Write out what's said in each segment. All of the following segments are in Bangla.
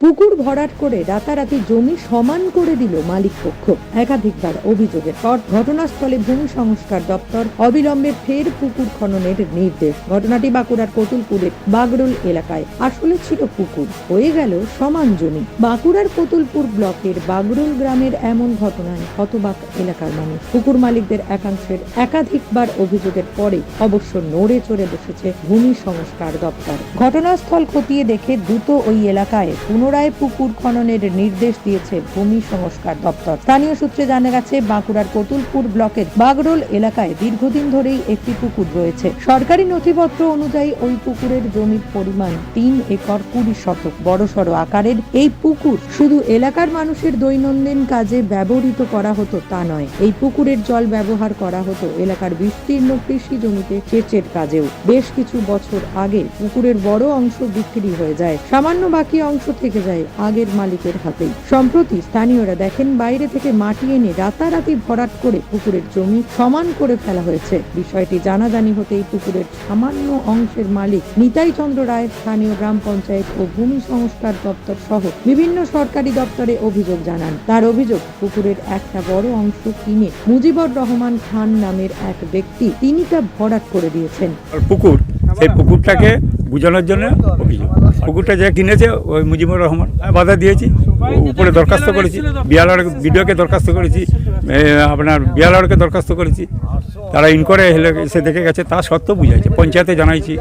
পুকুর ভরাট করে রাতারাতি জমি সমান করে দিল মালিক পক্ষ। একাধিকবার অভিযোগের পর ঘটনাস্থলে ভূমি সংস্কার দপ্তর অবিলম্বে ফের পুকুর খননের নির্দেশ। ঘটনাটি বাঁকুড়ার কতুলপুরের বাগরুল এলাকায়। আসলে ছিল পুকুর। হয়ে গেল সমান জমি। বাঁকুড়ার কতুলপুর ব্লকের বাগরুল গ্রামের এমন ঘটনায় হতবাক এলাকার মানুষ। পুকুর মালিকদের একাংশের একাধিকবার অভিযোগের পরে অবশ্য নড়ে চড়ে বসেছে ভূমি সংস্কার দপ্তর। ঘটনাস্থল খতিয়ে দেখে দ্রুত ওই এলাকায় পুনরায় পুকুর খননের নির্দেশ দিয়েছে ভূমি সংস্কার দপ্তর। স্থানীয় সূত্রে জানা গেছে, বাঁকুড়ার কতুলপুর ব্লকের বাগরোল এলাকায় দীর্ঘদিন ধরেই একটি পুকুর রয়েছে। সরকারি নথিপত্র অনুযায়ী ওই পুকুরের জমির পরিমাণ তিন একর কুড়ি শতক। বড়সড় আকারের এই পুকুর শুধু এলাকার মানুষের দৈনন্দিন কাজে ব্যবহৃত করা হতো তা নয়, এই পুকুরের জল ব্যবহার করা হতো এলাকার বিস্তীর্ণ কৃষি জমিতে সেচের কাজেও। বেশ কিছু বছর আগে পুকুরের বড় অংশ বিক্রি হয়ে যায়। সামান্য বাকি অংশ থেকে যায় আগের মালিকের হাতেই। সম্প্রতি স্থানীয়রা দেখেন বাইরে থেকে মাটি এনে রাতারাতি ভরাট করে পুকুরের জমি সমান করে ফেলা হয়েছে। বিষয়টি জানাজানি হতেই পুকুরের সামান্য অংশের মালিক নিতাই চন্দ্র রায়, স্থানীয় গ্রাম পঞ্চায়েত ও ভূমি সংস্কার দপ্তর সহ বিভিন্ন সরকারি দপ্তরে অভিযোগ জানান। তার অভিযোগ, পুকুরের একটা বড় অংশ কিনে মুজিবুর রহমান খান নামের এক ব্যক্তি তিনি তা ভরাট করে দিয়েছেন। পুকুর, সেই পুকুরটাকে বুঝানোর জন্য অভিযোগ। পুকুরটা যে কিনেছে ওই মুজিবুর রহমান বাধা দিয়েছি। উপরে দরখাস্ত করেছি। বিয়ালর বিডিওকে দরখাস্ত করেছি। আপনার বিয়ালরকে দরখাস্ত করেছি। তারা ইনকোয়ারি হেলে এসে দেখে গেছে তা সত্ত্বেও বুঝাইছে। পঞ্চায়েতে জানাইছি।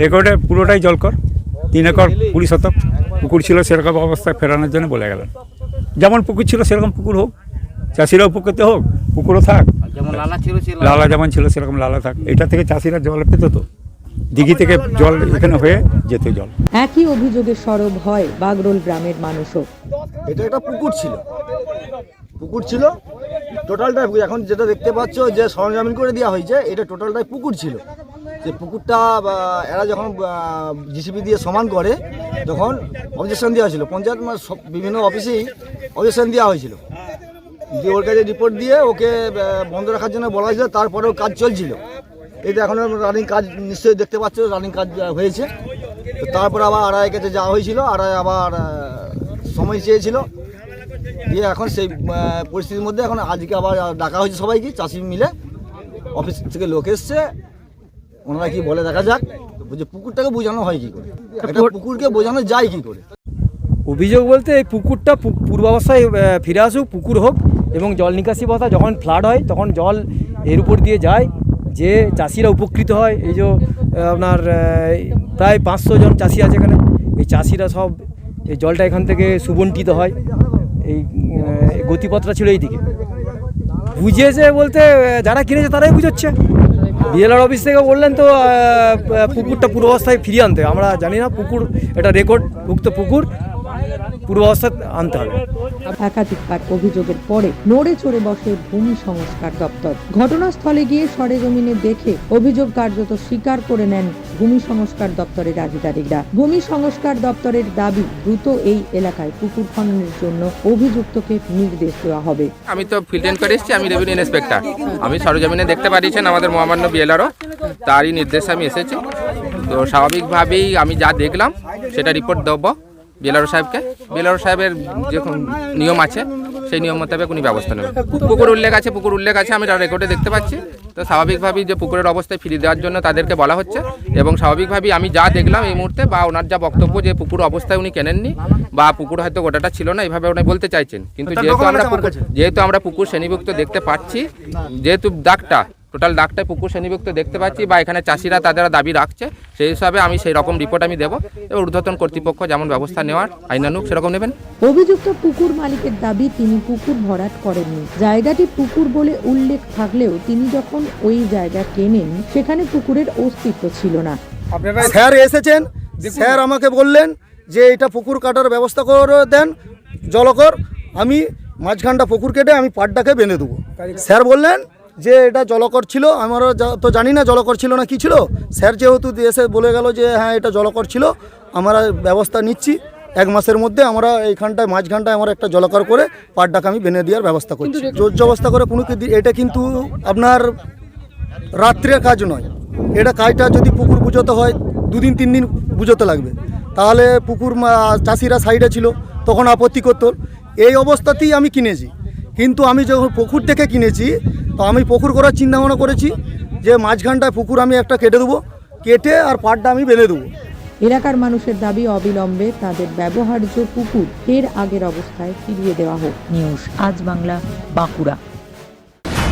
রেকর্ডে পুরোটাই জলকর। তিন একর কুড়ি শতক পুকুর ছিল সেরকম অবস্থায় ফেরানোর জন্য বলে গেলেন। যেমন পুকুর ছিল সেরকম পুকুর হোক। চাষিরা উপকৃত হোক পুকুরও থাক। লালা ছিল ছিল লালা যেমন ছিল সেরকম লালা থাক। এটা থেকে চাষিরা জল পেত তো। দিঘি থেকে জল এখানে হয়ে যেত জল। একই অভিযোগে সরব হয় বাগরোল গ্রামের মানুষও। এটা একটা পুকুর ছিল। পুকুর ছিল। টোটালটা এখন যেটা দেখতে পাচ্ছ যে সরঞ্জামিন করে দেওয়া হয়েছে এটা টোটালটাই পুকুর ছিল। যে পুকুরটা এরা যখন জিসিপি দিয়ে সমান করে তখন অবজেকশন দেওয়া হয়েছিল। পঞ্চায়েত মানে বিভিন্ন অফিসেই অবজেকশন দেওয়া হয়েছিল। দিয়ে ওর কাছে রিপোর্ট দিয়ে ওকে বন্ধ রাখার জন্য বলা হয়েছিল তারপরেও কাজ চলছিল। তো এখন রানিং কাজ নিশ্চয়ই দেখতে পাচ্ছ রানিং কাজ হয়েছে। তো তারপর আবার আড়াই কাছে যাওয়া হয়েছিল আড়াই আবার সময় চেয়েছিল। দিয়ে এখন সেই পরিস্থিতির মধ্যে এখন আজকে আবার ডাকা হয়েছে সবাইকে চাষি মিলে। অফিস থেকে লোক এসছে। ওনারা কি বলে দেখা যাক। যে পুকুরটাকে বোঝানো হয় কি করে? একটা পুকুরকে বোঝানো যায় কি করে? অভিযোগ বলতে এই পুকুরটা পূর্বাবস্থায় ফিরে আসুক পুকুর হোক এবং জল নিকাশি ব্যবস্থা যখন ফ্লাড হয় তখন জল এর উপর দিয়ে যায়। যে চাষিরা উপকৃত হয়, এই যে আপনার প্রায় পাঁচশো জন চাষি আছে এখানে। এই চাষিরা সব এই জলটা এখান থেকে সুবন্টিত হয়। এই গতিপথটা ছিল এই দিকে বুঝিয়েছে বলতে যারা কিনেছে তারাই বুঝাচ্ছে। বিএলআর অফিস থেকে বললেন তো পুকুরটা পূর্বাবস্থায় ফিরিয়ে আনতে। আমরা জানি না, পুকুর, এটা রেকর্ড ভুক্ত পুকুর। পূর্বাবস্থা আনতে হবে। একাধিকবার অভিযোগের পরে নড়ে চড়ে বসে ভূমি সংস্কার দপ্তর। ঘটনাস্থলে গিয়ে সরেজমিনে দেখে অভিযোগ কার্যত স্বীকার করে নেন ভূমি সংস্কার দপ্তরের আধিকারিকরা। ভূমি সংস্কার দপ্তরের দাবি দ্রুত এই এলাকায় পুকুর খননের জন্য অভিযুক্তকে নির্দেশ দেওয়া হবে। আমি তো ফিল্ড করে এসেছি আমি রেভিনিউ ইন্সপেক্টর আমি সরজমিনে দেখতে পারিয়েছেন আমাদের মহামান্য বিএলআরও তারই নির্দেশে আমি এসেছি। তো স্বাভাবিকভাবেই আমি যা দেখলাম সেটা রিপোর্ট দেবো। বিএলআরও সাহেবকে। বিএলআরও সাহেবের যে নিয়ম আছে সেই নিয়ম মোতাবেক উনি ব্যবস্থা নেবেন। পুকুর উল্লেখ আছে পুকুর উল্লেখ আছে আমি রেকর্ডে দেখতে পাচ্ছি। তো স্বাভাবিকভাবেই যে পুকুরের অবস্থায় ফিরিয়ে দেওয়ার জন্য তাদেরকে বলা হচ্ছে এবং স্বাভাবিকভাবেই আমি যা দেখলাম এই মুহূর্তে বা ওনার যা বক্তব্য যে পুকুর অবস্থায় উনি কেনেননি বা পুকুর হয়তো গোটাটা ছিল না এইভাবে উনি বলতে চাইছেন। কিন্তু যেহেতু আমরা যেহেতু আমরা পুকুর শ্রেণীভুক্ত দেখতে পাচ্ছি যেহেতু দাগটা টোটাল দাগটায় পুকুর শ্রেণীভুক্ত দেখতে পাচ্ছি বা এখানে চাষিরা তাদের দাবি রাখছে। সেই হিসাবে আমি সেই রকম রিপোর্ট আমি দেবো এবং ঊর্ধ্বতন কর্তৃপক্ষ যেমন ব্যবস্থা নেওয়ার আইনানুক সেরকম নেবেন। অভিযুক্ত পুকুর মালিকের দাবি তিনি পুকুর ভরাট করেননি। জায়গাটি পুকুর বলে উল্লেখ থাকলেও তিনি যখন ওই জায়গা কেনেন সেখানে পুকুরের অস্তিত্ব ছিল না। স্যার এসেছেন। স্যার আমাকে বললেন যে এটা পুকুর কাটার ব্যবস্থা করে দেন জলকর। আমি মাঝখানটা পুকুর কেটে আমি পাড়টাকে বেঁধে দেবো। স্যার বললেন যে এটা জলকর ছিল আমরা যা- তো জানি না জলকর ছিল না কি ছিল। স্যার যেহেতু এসে বলে গেল যে হ্যাঁ এটা জলকর ছিল আমরা ব্যবস্থা নিচ্ছি। এক মাসের মধ্যে আমরা এইখানটায় মাঝখানটায় আমরা একটা জলকর করে পাড়টাকে আমি বেঁধে দেওয়ার ব্যবস্থা করছি। জোর ব্যবস্থা করে কোনো এটা কিন্তু আপনার রাত্রের কাজ নয়। এটা কাজটা যদি পুকুর বুঝোতে হয় দুদিন তিন দিন বুঝোতে লাগবে। তাহলে পুকুর চাষিরা সাইডে ছিল তখন আপত্তি করতো। এই অবস্থাতেই আমি কিনেছি। কিন্তু আমি যখন পুকুর থেকে কিনেছি তো আমি পুকুর করার চিন্তা ভাবনা করেছি যে মাঝখানটায় পুকুর আমি একটা কেটে দেবো, কেটে আর পাড়টা আমি বেঁধে দেবো। এলাকার মানুষের দাবি অবিলম্বে তাদের ব্যবহার্য পুকুর ফের আগের অবস্থায় ফিরিয়ে দেওয়া হোক। নিউজ, আজ বাংলা, বাঁকুড়া।